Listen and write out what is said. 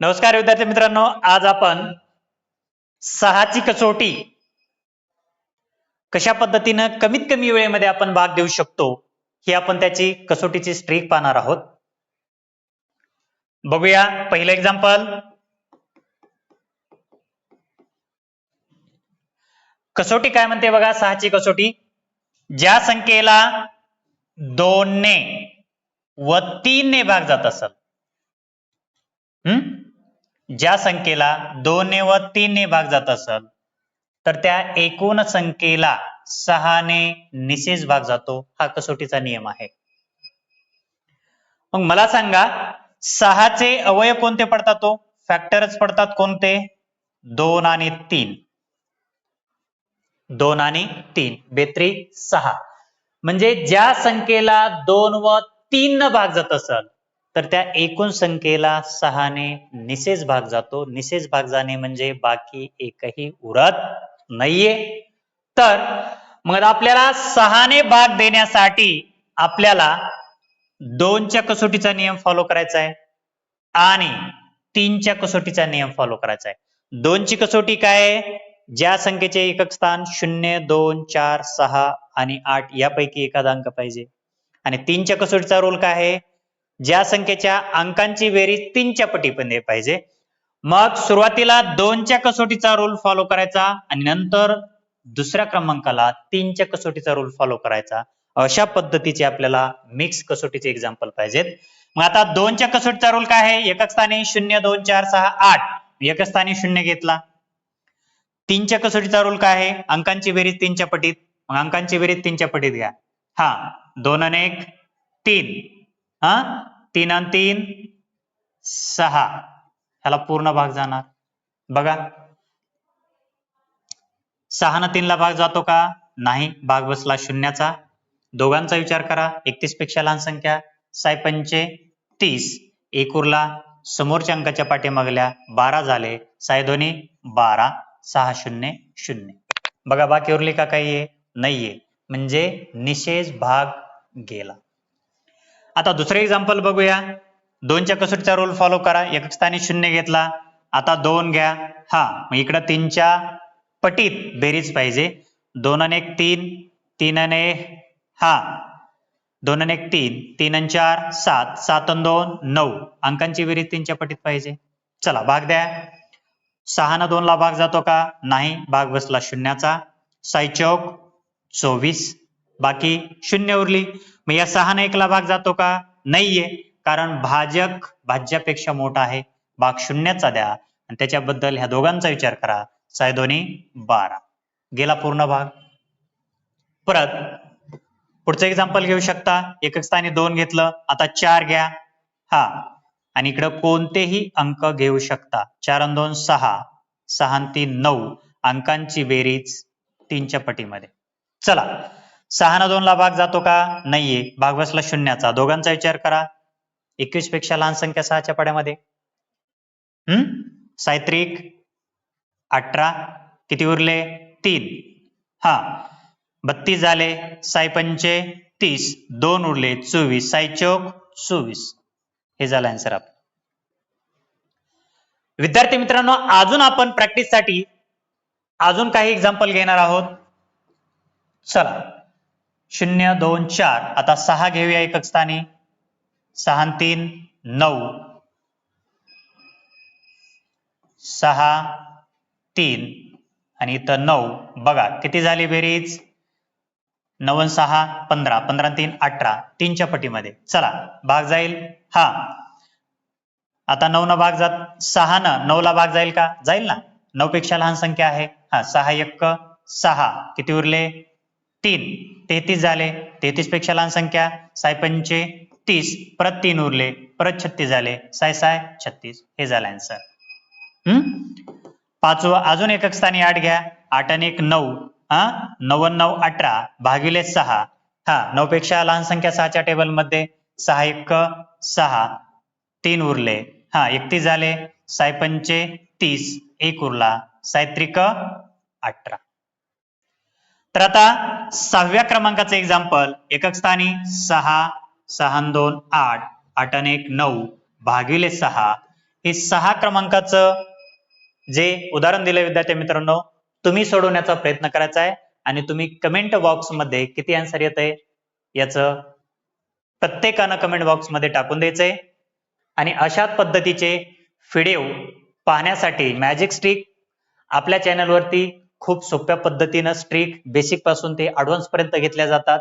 नमस्कार विद्यार्थी मित्रांनो आज आपण सहाची कसोटी कशा पद्धतीनं कमीत कमी वेळेमध्ये आपण भाग देऊ शकतो ही आपण त्याची कसोटीची स्ट्रीक पाहणार आहोत. बघूया पहिलं एक्झाम्पल कसोटी काय म्हणते बघा सहाची कसोटी. ज्या संख्येला दोनने व तीनने भाग जात असेल. हम्म ज्या संख्येला दोनने व तीनने भाग जात असेल तर त्या एकूण संख्येला सहाने निशेष भाग जातो. हा कसोटीचा नियम आहे. मग मला सांगा सहाचे अवयव कोणते पडतात तो? फॅक्टरच पडतात कोणते? दोन आणि तीन. दोन आणि तीन. बेत्री सहा. म्हणजे ज्या संख्येला दोन व तीन भाग जात असेल तर त्या एकूण संख्येला सहाने निशेष भाग जातो. निशेष भाग जाणे म्हणजे बाकी एकही उरत नाहीये. तर मग आपल्याला सहाने भाग देण्यासाठी आपल्याला दोनच्या कसोटीचा नियम फॉलो करायचा आहे आणि तीनच्या कसोटीचा नियम फॉलो करायचा आहे दोनची कसोटी काय? ज्या संख्येचे एकक स्थान शून्य दोन चार सहा आणि आठ यापैकी एखादा अंक पाहिजे. आणि तीनच्या कसोटीचा रोल काय आहे? ज्या संख्येच्या अंकांची बेरीज तीनच्या पटीमध्ये पाहिजे. मग सुरुवातीला दोनच्या कसोटीचा रूल फॉलो करायचा आणि नंतर दुसऱ्या क्रमांकाला तीनच्या कसोटीचा रूल फॉलो करायचा. अशा पद्धतीचे आपल्याला मिक्स कसोटीचे एक्झाम्पल पाहिजेत. मग आता दोनच्या कसोटीचा रूल काय आहे? एकक स्थानी शून्य दोन चार सहा आठ. एकक स्थानी शून्य घेतला. तीनच्या कसोटीचा रूल काय आहे? अंकांची बेरीज तीनच्या पटीत. मग अंकांची बेरीज तीनच्या पटीत घ्या. हा दोन आणि एक तीन. हा? तीन आणि तीन सहा. ह्याला पूर्ण भाग जाणार. बघा. सहा न तीनला भाग जातो का? नाही. भाग बसला शून्याचा. दोघांचा विचार करा. एकतीसपेक्षा लहान संख्या. साय पंचे तीस. एक उरला समोरच्या अंकाच्या पाठीमागल्या बारा झाले. साय दोन्ही बारा. सहा शून्य शून्य. बघा बाकी उरली का काही नाहीये. म्हणजे निषेध भाग गेला. आता दुसरे एक्झाम्पल बघूया. दोनच्या कसोटीचा रोल फॉलो करा. एकक स्थानी शून्य घेतला. आता दोन घ्या. हा मग इकडं तीनच्या पटीत बेरीज पाहिजे. दोन आणि एक तीन. तीन आणि हा. दोन आणि एक तीन. तीन आणि चार सात. सात आणि दोन नऊ. अंकांची बेरीज तीनच्या पटीत पाहिजे. चला भाग द्या. सहा न दोन ला भाग जातो का? नाही. भाग बसला शून्याचा. साई चौक चोवीस. बाकी शून्य उरली. मग या सहा एकला भाग जातो का? नाहीये. कारण भाजक भाज्यापेक्षा मोठा आहे. भाग शून्याचा द्या. आणि त्याच्याबद्दल ह्या दोघांचा विचार करा. साय दोन्ही बारा. गेला पूर्ण भाग. परत पुढचं एक्झाम्पल घेऊ शकता. एकक स्थानी दोन घेतलं. आता चार घ्या. हा. आणि इकडं कोणतेही अंक घेऊ शकता. चार आणि दोन सहा. सहा तीन नऊ. अंकांची बेरीज तीनच्या पटीमध्ये. चला. सहा दोनला भाग जातो का? नाहीये. भाग बसला शून्याचा. दोघांचा विचार करा. एकवीसपेक्षा लहान संख्या सहाच्या पाड्यामध्ये. हम्म सायत्रिक अठरा किती उरले? तीन. हा. बत्तीस झाले. साय पंचे तीस. दोन उरले. चोवीस. साय चौक चोवीस. हे झालं आन्सर आप विद्यार्थी मित्रांनो अजून आपण प्रॅक्टिससाठी अजून काही एक्झाम्पल घेणार आहोत. चला. शून्य दोन चार. आता सहा घेऊया एकक स्थानी. सहा तीन नऊ. सहा तीन. आणि इथं नऊ. बघा किती झाली बेरीज? नऊ सहा पंधरा. पंधरा तीन अठरा. तीनच्या पटीमध्ये. चला भाग जाईल? हा. आता नऊ न भाग जात सहा न नऊ ला भाग जाईल का? जाईल ना. नऊ पेक्षा लहान संख्या आहे. हा सहा एक सहा. किती उरले? तीन. तेहतीस झाले. तेहतीसपेक्षा लहान संख्या. साय पंचे तीस. परत तीन उरले. परत छत्तीस झाले. साय साय छत्तीस. हे झालं आन्सर हम्म? पाचवं अजून एकक स्थानी आठ घ्या. आठ आणि एक नऊ. हा? नऊ नऊ अठरा भागिले सहा. हा नऊ पेक्षा लहान संख्या सहाच्या टेबलमध्ये सहा एक सहा. तीन उरले. हा एकतीस झाले. साय पंचे तीस. एक उरला. सायत्रिक अठरा. तर आता सहाव्या क्रमांकाचं एक्झाम्पल एकक स्थानी सहा सहा दोन आठ. आठ आणि एक नऊ. भागिले सहा. हे सहा क्रमांकाचं जे उदाहरण दिलं विद्यार्थी मित्रांनो तुम्ही सोडवण्याचा प्रयत्न करायचा आहे आणि तुम्ही कमेंट बॉक्समध्ये किती आन्सर येत आहे याचं प्रत्येकानं कमेंट बॉक्समध्ये टाकून द्यायचंय आणि अशाच पद्धतीचे व्हिडिओ पाहण्यासाठी मॅजिक स्टिक आपल्या चॅनलवरती खूप सोप्या पद्धतीनं स्ट्रिक बेसिकपासून ते ऍडव्हान्स पर्यंत घेतल्या जातात.